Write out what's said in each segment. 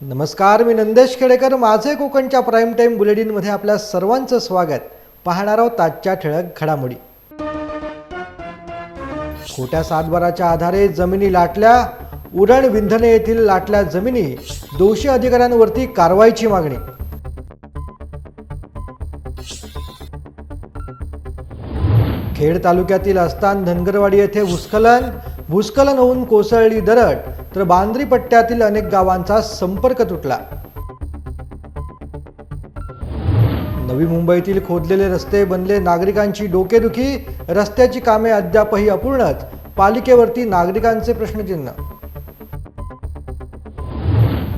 नमस्कार मी नंदेश खेडेकर. माझे कोकणच्या प्राईम टाईम बुलेटिनमध्ये आपल्या सर्वांचं स्वागत. पाहणार आहोत आजच्या ठळक घडामोडी. खोट्या सातबाराच्या आधारे जमिनी लाटल्या. उरण विंधने येथील लाटल्या जमिनी. दोषी अधिकाऱ्यांवरती कारवाईची मागणी. खेड तालुक्यातील अस्तान धनगरवाडी येथे भूस्खलन. भूस्खलन होऊन कोसळली दरड तर बांद्री पट्ट्यातील अनेक गावांचा संपर्क तुटला. नवी मुंबईतील खोदलेले रस्ते बनले नागरिकांची डोकेदुखी रस्त्याची कामे अद्यापही अपूर्णच पालिकेवरती नागरिकांचे प्रश्नचिन्ह.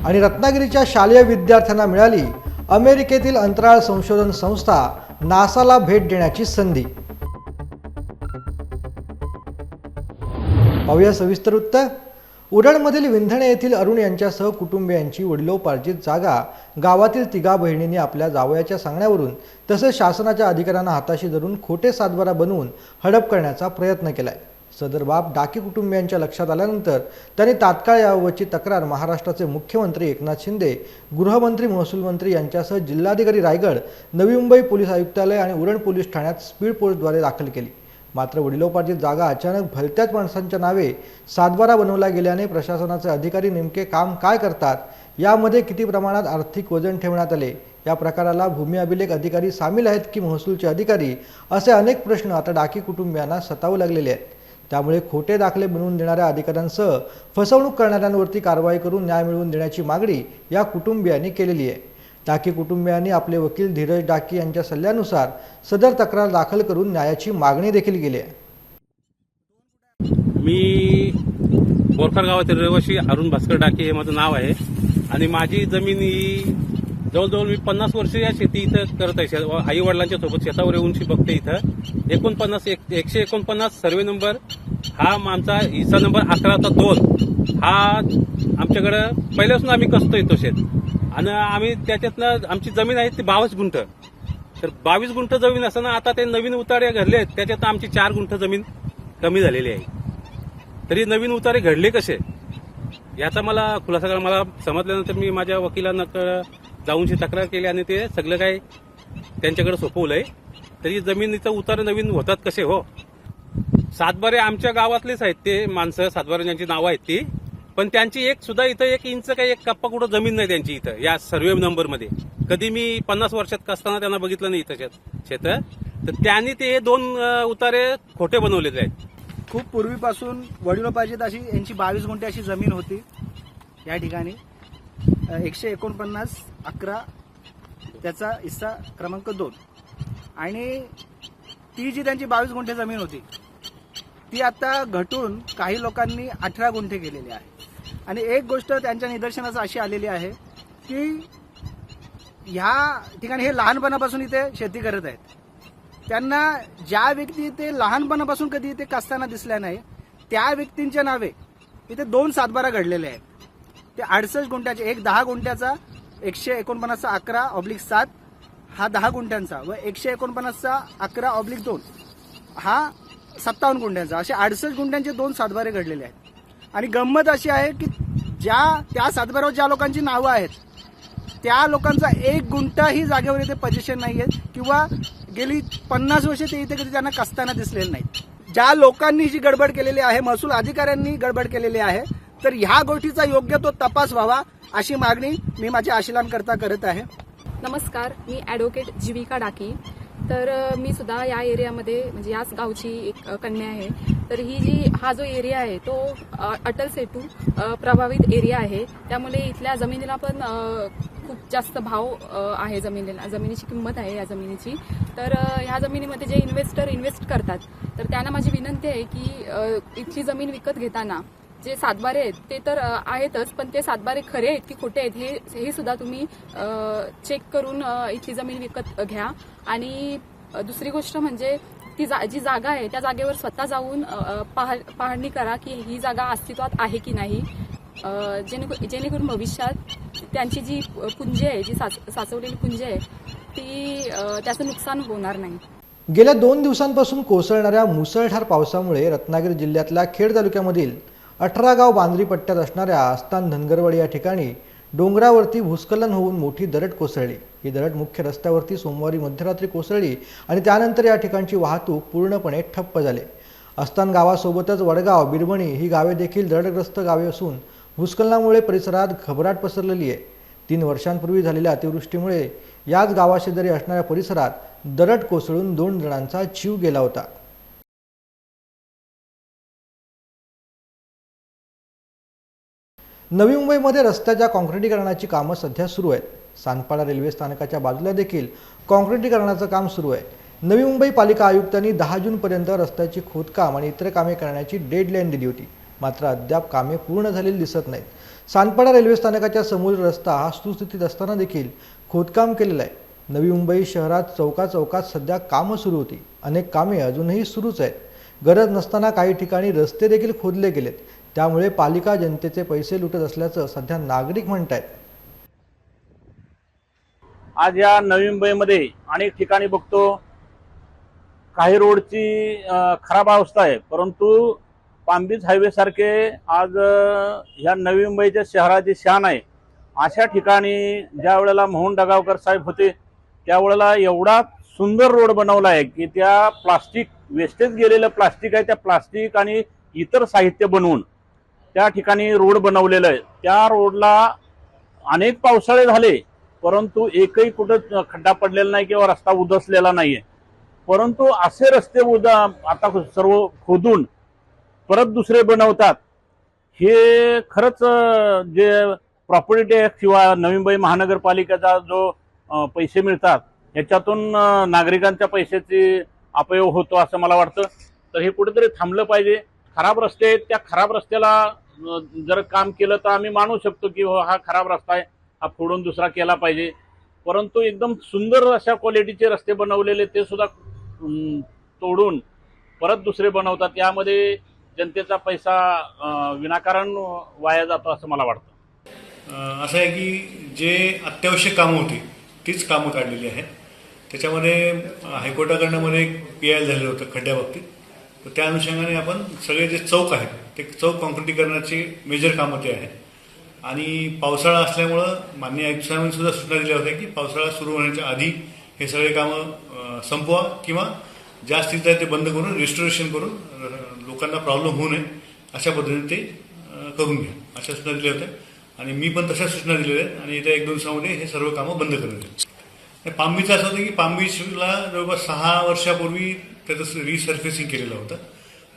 आणि रत्नागिरीच्या शालेय विद्यार्थ्यांना मिळाली अमेरिकेतील अंतराळ संशोधन संस्था नासाला भेट देण्याची संधी. पाहूया सविस्तर वृत्त उरणमधील विंधणे येथील अरुण यांच्यासह कुटुंबियांची वडिलोपार्जित जागा गावातील तिघा बहिणींनी आपल्या जावयाच्या सांगण्यावरून तसेच शासनाच्या अधिकाऱ्यांना हाताशी धरून खोटे सातबारा बनवून हडप करण्याचा प्रयत्न केलाय. सदर बाब डाकी कुटुंबियांच्या लक्षात आल्यानंतर त्यांनी तात्काळ याबाबतची तक्रार महाराष्ट्राचे मुख्यमंत्री एकनाथ शिंदे गृहमंत्री महसूल मंत्री यांच्यासह जिल्हाधिकारी रायगड नवी मुंबई पोलीस आयुक्तालय आणि उरण पोलीस ठाण्यात स्पीड पोस्टद्वारे दाखल केली. मात्र वडिलोपार्जित जागा अचानक भलत्याच माणसांच्या नावे सातबारा बनवला गेल्याने प्रशासनाचे अधिकारी नेमके काम काय करतात यामध्ये किती प्रमाणात आर्थिक वजन ठेवण्यात आले या प्रकाराला भूमी अभिलेख अधिकारी सामील आहेत की महसूलचे अधिकारी असे अनेक प्रश्न आता डाकी कुटुंबियांना सतावू लागलेले आहेत. त्यामुळे खोटे दाखले बनवून देणाऱ्या अधिकाऱ्यांसह फसवणूक करणाऱ्यांवरती कारवाई करून न्याय मिळवून देण्याची मागणी या कुटुंबियांनी केलेली आहे. डाकी कुटुंबियांनी आपले वकील धीरज डाकी यांच्या सल्ल्यानुसार सदर तक्रार दाखल करून न्यायाची मागणी देखील केली आहे. मी बोरखर गावातील रहिवासी अरुण भास्कर डाके हे माझं नाव आहे. आणि माझी जमीन ही जवळजवळ मी पन्नास वर्ष या शेती इथं करत आहे. आई वडिलांच्या सोबत शेतावर येऊनशी बघते इथं. एकोणपन्नास एक एकशे एकोणपन्नास सर्वे नंबर. हा आमचा हिस्सा नंबर अकराचा दोन. हा आमच्याकडं पहिल्यापासून आम्ही कसतो येतो शेत. आणि आम्ही त्याच्यातनं आमची जमीन आहे ती बावीस गुंठ. तर बावीस गुंठ जमीन असताना आता ते नवीन उतारे घडले आहेत त्याच्यात आमची चार गुंठ जमीन कमी झालेली आहे. तरी नवीन उतारे घडले कसे? याचा मला खुलासा करा. मला समजल्यानंतर मी माझ्या वकिलांना जाऊनशी तक्रार केली आणि ते सगळं काही त्यांच्याकडे सोपवलंय. तरी जमिनीचं उतार नवीन होतात कसे हो? सातबारे आमच्या गावातलेच आहेत ते माणसं सातबारे ज्यांची नावं आहेत ती. पण त्यांची एक सुद्धा इथं एक इंच काही एक कप्पा कुठं जमीन नाही त्यांची इथं या सर्वे नंबरमध्ये कधी मी पन्नास वर्षात असताना त्यांना बघितलं नाही इथं शेत शेत. तर त्यांनी ते दोन उतारे खोटे बनवलेले आहेत. खूप पूर्वीपासून वडिलोपार्जित अशी यांची बावीस गुंठे अशी जमीन होती या ठिकाणी. एकशे एकोणपन्नास अकरा त्याचा हिस्सा क्रमांक दोन. आणि ती जी त्यांची बावीस गुंठे जमीन होती ती आता घटून काही लोकांनी अठरा गुंठे केलेली आहे आणि एक गोष्ट त्यांच्या निदर्शनास अशी आलेली आहे की ह्या ठिकाणी हे लहानपणापासून इथे शेती करत आहेत. त्यांना ज्या व्यक्ती ते लहानपणापासून कधी इथे कसताना दिसल्या नाही त्या व्यक्तींच्या नावे इथे दोन सातबारा घडलेले आहेत. ते अडसष्ट गुंठ्याचे एक दहा गुंठ्याचा एकशे एकोणपन्नासचा अकरा ऑब्लिक सात हा दहा गुंठ्यांचा व एकशे एकोणपन्नासचा अकरा ऑब्लिक दोन हा सत्तावन्न गुंठ्यांचा. असे अडसष्ट गुंठ्यांचे दोन सातबारे घडलेले आहेत. आणि गंमत अशी आहे की ज्या त्या सातबारावर ज्या लोकांची नावं आहेत त्या लोकांचा एक गुंठाही जागेवर इथे पोजेशन नाही आहेत किंवा गेली पन्नास वर्षे ते इथे कधी त्यांना कसताना दिसलेले नाहीत. ज्या लोकांनी जी गडबड केलेली आहे महसूल अधिकाऱ्यांनी गडबड केलेली आहे तर ह्या गोष्टीचा योग्य तो तपास व्हावा अशी मागणी मी माझ्या आशिलांकरता करत आहे. नमस्कार मी ॲडव्होकेट जीविका डाकी. तर मी सुद्धा या एरियामध्ये म्हणजे याच गावची एक कन्या आहे. तर ही जी हा जो एरिया आहे तो अटल सेतू प्रभावित एरिया आहे. त्यामुळे इथल्या जमिनीला पण खूप जास्त भाव आहे जमिनीला जमिनीची किंमत आहे या जमिनीची. तर ह्या जमिनीमध्ये जे इन्व्हेस्टर इन्व्हेस्ट करतात तर त्यांना माझी विनंती आहे की इथली जमीन विकत घेताना जे सातबारे आहेत ते तर आहेतच पण ते सातबारे खरे आहेत की खोटे आहेत हे हे सुद्धा तुम्ही चेक करून इथली जमीन विकत घ्या. आणि दुसरी गोष्ट म्हणजे ती जा जी जागा आहे त्या जागेवर स्वतः जाऊन पाह- पाहणी करा की ही जागा अस्तित्वात आहे की नाही. जेणे जेणेकरून भविष्यात त्यांची जी पुंजी आहे जी साच साचवलेली पुंजी आहे ती त्याचं नुकसान होणार नाही. गेल्या दोन दिवसांपासून कोसळणाऱ्या मुसळधार पावसामुळे रत्नागिरी जिल्ह्यातल्या खेड तालुक्यामधील अठरा गाव बांद्री पट्ट्यात असणाऱ्या आस्थान धनगरवाडी या ठिकाणी डोंगरावरती भूस्खलन होऊन मोठी दरड कोसळली. ही दरड मुख्य रस्त्यावरती सोमवारी मध्यरात्री कोसळली आणि त्यानंतर या ठिकाणची वाहतूक पूर्णपणे ठप्प झाली. अस्तान गावासोबतच वडगाव बिरबणी ही गावे देखील दरडग्रस्त गावे असून भूस्खलनामुळे परिसरात घबराट पसरलेली आहे. तीन वर्षांपूर्वी झालेल्या अतिवृष्टीमुळे याच गावाशेजारी असणाऱ्या परिसरात दरड कोसळून दोन जणांचा जीव गेला होता. नवी मुंबईमध्ये रस्त्याच्या काँक्रिटीकरणाची कामं सध्या सुरू आहेत. सानपाडा रेल्वे स्थानकाच्या बाजूला देखील काँक्रिटीकरणाचं काम सुरू आहे. नवी मुंबई पालिका आयुक्तांनी दहा जूनपर्यंत रस्त्याची खोदकाम आणि इतर कामे करण्याची डेडलाईन दिली होती. मात्र अद्याप कामे पूर्ण झालेली दिसत नाहीत. सानपाडा रेल्वे स्थानकाच्या समोर रस्ता हा सुस्थितीत असताना देखील खोदकाम केलेलं आहे. नवी मुंबई शहरात चौका चौकात सध्या कामं सुरू होती. अनेक कामे अजूनही सुरूच आहेत. गरज नसताना काही ठिकाणी रस्ते देखील खोदले गेलेत. त्यामुळे पालिका जनतेचे पैसे लुटत असल्याचं सध्या नागरिक म्हणत आहेत आज या नवी मुंबईमध्ये अनेक ठिकाणी बघतो काही रोडची खराब अवस्था आहे. परंतु पामबीच हायवे सारखे आज ह्या नवी मुंबईच्या शहराची शान आहे. अशा ठिकाणी ज्या वेळेला मोहन डगावकर साहेब होते त्यावेळेला एवढा सुंदर रोड बनवला आहे की त्या प्लास्टिक वेस्टेज गेलेलं प्लास्टिक आहे त्या प्लास्टिक आणि इतर साहित्य बनवून त्या ठिकाणी रोड बनवलेलं आहे. त्या रोडला अनेक पावसाळे झाले परंतु एकही कुठं खड्डा पडलेला नाही किंवा रस्ता उदसलेला आहे परंतु असे रस्ते उदा आता सर्व खोदून परत दुसरे बनवतात. हे खरंच जे प्रॉपर्टी टॅक्स किंवा नवी मुंबई महानगरपालिकेचा जो पैसे मिळतात ह्याच्यातून नागरिकांच्या पैशाची अपयोग होतो असं मला वाटतं. तर हे कुठेतरी थांबलं पाहिजे. खराब रस्ते आहेत त्या खराब रस्त्याला जर काम केलं तर आम्ही मानू शकतो की हो, हा खराब रस्ता आहे हा फोडून दुसरा केला पाहिजे. परंतु एकदम सुंदर अशा क्वालिटीचे रस्ते बनवलेले ते सुद्धा तोडून परत दुसरे बनवतात. यामध्ये जनतेचा पैसा विनाकारण वाया जातो असं मला वाटतं. असं आहे की जे अत्यावश्यक कामं होती तीच कामं काढलेली आहेत. त्याच्यामध्ये हायकोर्टाकडनं मध्ये एक पी आय झालेलं होतं खड्ड्याबाबतीत. तर त्या अनुषंगाने आपण सगळे जे चौक आहेत ते चौक काँक्रिटीकरणाची मेजर कामं ते आहेत. आणि पावसाळा असल्यामुळं मान्य आयुक्त साहेबांनी सुद्धा सूचना दिल्या होत्या की पावसाळा सुरू होण्याच्या आधी हे सगळे कामं संपवा किंवा ज्या स्थितीत आहे ते बंद करून रिस्टोरेशन करून लोकांना प्रॉब्लेम होऊ नये अशा पद्धतीने ते करून घ्या. अशा सूचना दिल्या होत्या. आणि मी पण तशा सूचना दिलेल्या आहेत आणि येत्या एक दोन दिवसामध्ये हे सर्व कामं बंद करण्यात येईल पामबीचं असं होतं की पामबीचला जवळपास सहा वर्षापूर्वी त्याचं रिसर्फेसिंग केलेलं होतं.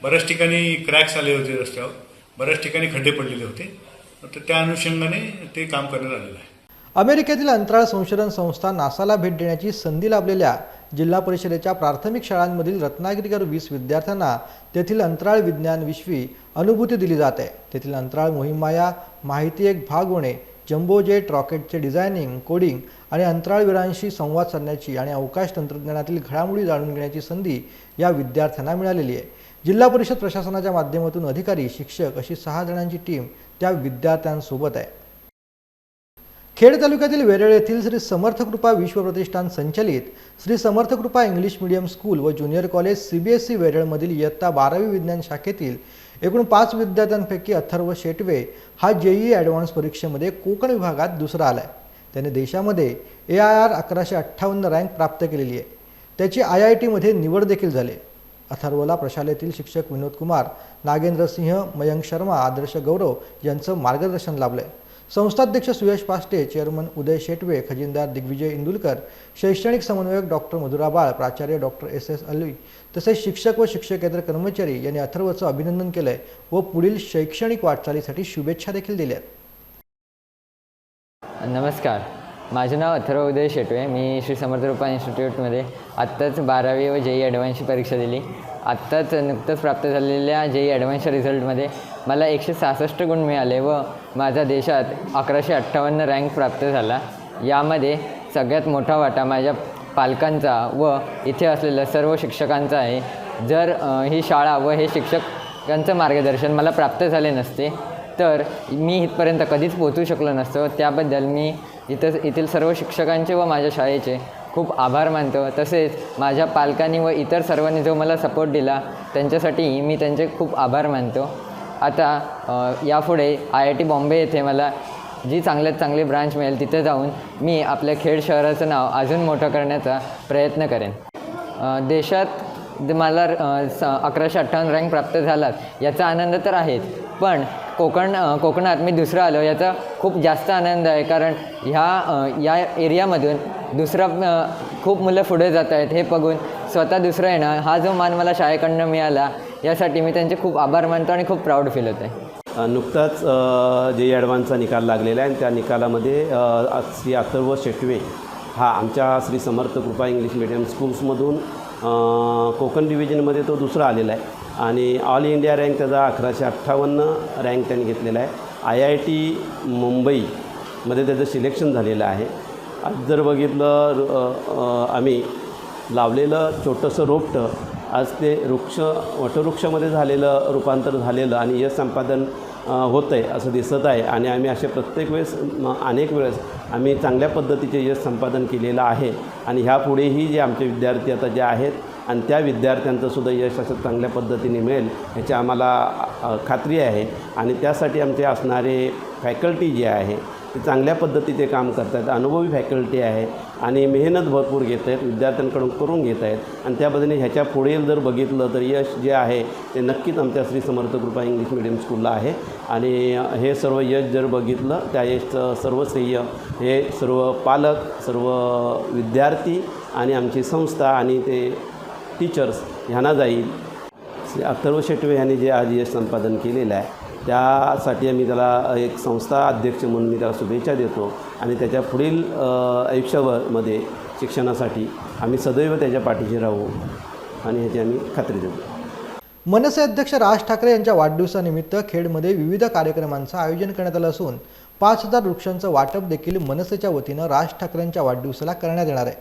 बऱ्याच ठिकाणी क्रॅक्स आले होते रस्त्यावर. बऱ्याच ठिकाणी खड्डे पडलेले होते. तर त्या अनुषंगाने ते काम करण्यात आलेलं आहे. अमेरिकेतील अंतराळ संशोधन संस्था नासाला भेट देण्याची संधी लाभलेल्या जिल्हा परिषदेच्या प्राथमिक शाळांमधील रत्नागिरीकर वीस विद्यार्थ्यांना तेथील अंतराळ विज्ञान विश्वी अनुभूती दिली जात. आहे तेथील अंतराळ मोहिमाया माहिती एक भाग होणे जम्बोजेट रॉकेटचे डिझायनिंग कोडिंग आणि अंतराळवीरांशी संवाद साधण्याची आणि अवकाश तंत्रज्ञानातील घडामोडी जाणून घेण्याची संधी या विद्यार्थ्यांना मिळालेली आहे. जिल्हा परिषद प्रशासनाच्या माध्यमातून अधिकारी शिक्षक अशी सहा जणांची टीम त्या विद्यार्थ्यांसोबत आहे. खेड तालुक्यातील वेरळ येथील श्री समर्थकृपा विश्व प्रतिष्ठान संचलित Shri Samarthkrupa English medium school व ज्युनियर कॉलेज सीबीएसई वेरळमधील इयत्ता बारावी विज्ञान शाखेतील एकूण पाच विद्यार्थ्यांपैकी अथर्व शेटवे हा जेईई ॲडव्हान्स परीक्षेमध्ये कोकण विभागात दुसरा आलाय. त्याने देशामध्ये ए आय आर अकराशे अठ्ठावन्न रँक प्राप्त केलेली आहे. त्याची आय आय टीमध्ये निवड देखील झाली. अथर्वला प्रशालेतील शिक्षक विनोद कुमार नागेंद्र सिंह मयंक शर्मा आदर्श गौरव यांचं मार्गदर्शन लाभलंय. संस्थाध्यक्ष सुयश पास्टे चेअरमन उदय शेटवे खजिनदार दिग्विजय इंदुलकर शैक्षणिक समन्वयक डॉक्टर मधुरा बाळ प्राचार्य डॉक्टर एस एस अल्वी तसेच शिक्षक व शिक्षकेतर कर्मचारी यांनी अथर्वचं अभिनंदन केलंय व पुढील शैक्षणिक वाटचालीसाठी शुभेच्छा देखील दिल्या नमस्कार. माझे नाव अथर्व उदय शेटवे. मी श्री समर्थ रूपा इन्स्टिट्यूटमध्ये आत्ताच बारावी व जेई ॲडव्हान्सची परीक्षा दिली. आत्ताच नुकतंच प्राप्त झालेल्या जेई ॲडव्हान्सच्या रिझल्टमध्ये मला एकशे सहासष्ट गुण मिळाले व माझ्या देशात अकराशे अठ्ठावन्न रँक प्राप्त झाला. यामध्ये सगळ्यात मोठा वाटा माझ्या पालकांचा व इथे असलेल्या सर्व शिक्षकांचा आहे. जर ही शाळा व हे शिक्षकांचं मार्गदर्शन मला प्राप्त झाले नसते तर मी इथपर्यंत कधीच पोहोचू शकलो नसतो. त्याबद्दल मी इथं येथील सर्व शिक्षकांचे व माझ्या शाळेचे खूप आभार मानतो. तसेच माझ्या पालकांनी व इतर सर्वांनी जो मला सपोर्ट दिला त्यांच्यासाठी मी त्यांचे खूप आभार मानतो. आता यापुढे आय आय टी बॉम्बे येथे मला जी चांगल्यात चांगली ब्रांच मिळेल तिथे जाऊन मी आपल्या खेड शहराचं नाव अजून मोठं करण्याचा प्रयत्न करेन. देशात मला स अकराशे अठ्ठावन्न रँक प्राप्त झालात याचा आनंद तर आहेच. पण कोकण कोकणात मी दुसरं आलो याचा खूप जास्त आनंद आहे कारण ह्या या एरियामधून दुसरा खूप मुलं पुढे जात आहेत हे बघून स्वतः दुसरं येणं हा जो मान मला शाळेकडनं मिळाला यासाठी मी त्यांचे खूप आभार मानतो आणि खूप प्राऊड फील होत आहे नुकताच जे ॲडव्हान्सचा निकाल लागलेला आहे आणि त्या निकालामध्ये श्री अथर्व शेटवे हा आमच्या श्री समर्थ कृपा इंग्लिश मिडियम स्कूल्समधून कोकण डिव्हिजनमध्ये तो दुसरा आलेला आहे. आणि ऑल इंडिया रँक त्याचा अकराशे अठ्ठावन्न रँक त्यांनी घेतलेला आहे. आय आय टी मुंबईमध्ये त्याचं सिलेक्शन झालेलं आहे. आज जर बघितलं आम्ही लावलेलं छोटंसं रोपटं आज ते वृक्ष वटवृक्षामध्ये झालेलं रूपांतर झालेलं आणि यश संपादन होतं आहे असं दिसत आहे. आणि आम्ही असे प्रत्येक वेळेस अनेक वेळेस आम्ही चांगल्या पद्धतीचे यश संपादन केलेलं आहे. आणि ह्यापुढेही जे आमचे विद्यार्थी आता जे आहेत आणि त्या विद्यार्थ्यांचंसुद्धा यश असं चांगल्या पद्धतीने मिळेल याची आम्हाला खात्री आहे. आणि त्यासाठी आमचे असणारे फॅकल्टी जे आहे ते चांगल्या पद्धतीचे काम करतात. अनुभवी फॅकल्टी आहे. आणि मेहनत भरपूर घेत आहेत विद्यार्थ्यांकडून करून घेत आहेत. आणि त्या पद्धतीने ह्याच्या पुढे जर बघितलं तर यश जे आहे ते नक्कीच आमच्या श्री समर्थ कृपा इंग्लिश मिडियम स्कूलला आहे. आणि हे सर्व यश जर बघितलं त्या यशचं सर्व श्रेय हे सर्व पालक सर्व विद्यार्थी आणि आमची संस्था आणि ते टीचर्स ह्यांना जाईल. श्री अथर्व शेटवे यांनी जे आज यश संपादन केलेलं आहे त्यासाठी आम्ही त्याला एक संस्था अध्यक्ष म्हणून मी त्याला शुभेच्छा देतो. आणि त्याच्या पुढील आयुष्यामध्ये शिक्षणासाठी आम्ही सदैव त्याच्या पाठीशी राहू आणि ह्याची आम्ही खात्री देतो मनसे अध्यक्ष राज ठाकरे यांच्या वाढदिवसानिमित्त खेडमध्ये विविध कार्यक्रमांचं आयोजन करण्यात आलं असून पाच हजार वृक्षांचं वाटप देखील मनसेच्या वतीनं राज ठाकरेंच्या वाढदिवसाला करण्यात येणार आहे.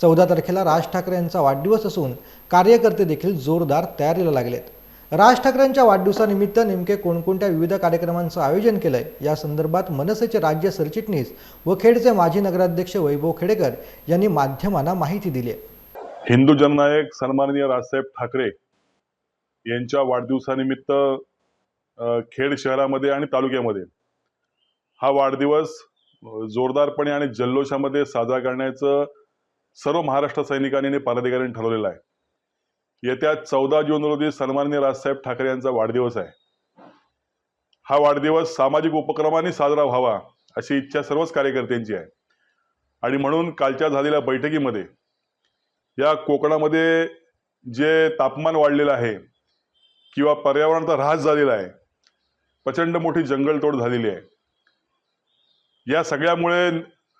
चौदा तारखेला राज ठाकरे यांचा वाढदिवस असून कार्यकर्ते देखील जोरदार तयारीला लागलेत. राज ठाकरेंच्या वाढदिवसानिमित्त नेमके कोणकोणत्या विविध कार्यक्रमांचं आयोजन केलंय? या संदर्भात मनसेचे राज्य सरचिटणीस व खेडचे माजी नगराध्यक्ष वैभव खेडेकर यांनी माध्यमांना माहिती दिली आहे. हिंदू जननायक सन्माननीय राजसाहेब ठाकरे यांच्या वाढदिवसानिमित्त खेड शहरामध्ये आणि तालुक्यामध्ये हा वाढदिवस जोरदारपणे आणि जल्लोषामध्ये साजरा करण्याचं सर्व महाराष्ट्र सैनिकांनी आणि पदाधिकाऱ्यांनी ठरवलेलं आहे. येत्या चौदा जून रोजी सन्माननीय राजसाहेब ठाकरे यांचा वाढदिवस आहे. हा वाढदिवस सामाजिक उपक्रमांनी साजरा व्हावा अशी इच्छा सर्वच कार्यकर्त्यांची आहे. आणि म्हणून कालच्या झालेल्या बैठकीमध्ये या कोकणामध्ये जे तापमान वाढलेलं आहे किंवा पर्यावरणाचा ऱ्हास झालेला आहे प्रचंड मोठी जंगलतोड झालेली आहे. या सगळ्यामुळे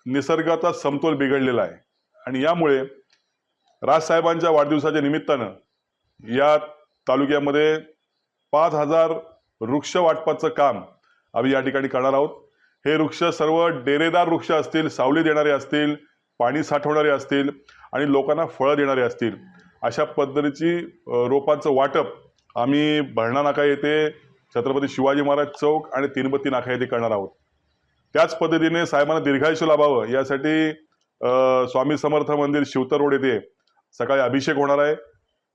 निसर्गाचा समतोल बिघडलेला आहे. आणि यामुळे राजसाहेबांच्या वाढदिवसाच्या निमित्तानं या तालुक्यामध्ये पाच हजार वृक्ष वाटपाचं काम आम्ही या ठिकाणी करणार आहोत. हे वृक्ष सर्व डेरेदार वृक्ष असतील सावली देणारे असतील पाणी साठवणारे असतील आणि लोकांना फळं देणारे असतील अशा पद्धतीची रोपांचं वाटप आम्ही भरणा नाका येथे छत्रपती शिवाजी महाराज चौक आणि तिनबत्ती नाका येथे करणार आहोत. त्याच पद्धतीने साहेबांना दीर्घायुष्य लाभावं यासाठी स्वामी समर्थ मंदिर शिवतर रोड येथे सकाळी अभिषेक होणार आहे.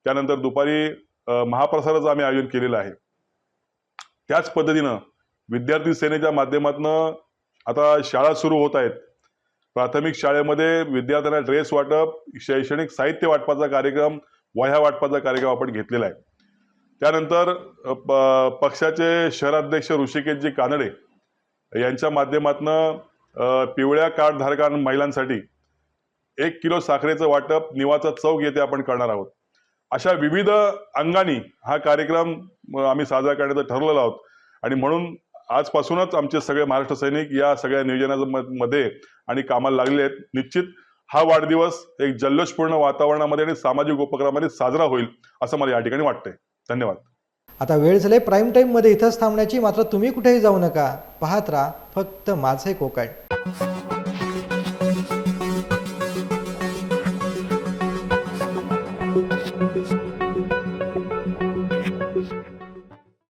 त्यानंतर दुपारी महाप्रसाराचं आम्ही आयोजन केलेलं आहे. त्याच पद्धतीनं विद्यार्थी सेनेच्या माध्यमातून आता शाळा सुरू होत आहेत. प्राथमिक शाळेमध्ये विद्यार्थ्यांना ड्रेस वाटप शैक्षणिक साहित्य वाटपाचा कार्यक्रम वह्या वाटपाचा कार्यक्रम आपण घेतलेला आहे. त्यानंतर प- पक्षाचे शहराध्यक्ष ऋषिकेशजी कानडे यांच्या माध्यमातून पिवळ्या कार्डधारकां महिलांसाठी एक किलो साखरेचं वाटप निवाचा चौक येथे आपण करणार आहोत. अशा विविध अंगानी हा कार्यक्रम आम्ही साजरा करण्याचं ठरलेलो आहोत. आणि म्हणून आजपासूनच आमचे सगळे महाराष्ट्र सैनिक या सगळ्या नियोजनामध्ये आणि कामाला लागले आहेत. निश्चित हा वाढदिवस एक जल्लोषपूर्ण वातावरणामध्ये आणि सामाजिक उपक्रमामध्ये साजरा होईल असं मला या ठिकाणी वाटतंय. धन्यवाद. आता वेळ झाले प्राईम टाईममध्ये इथंच थांबण्याची मात्र तुम्ही कुठेही जाऊ नका. पाहत राहा फक्त माझे कोकण.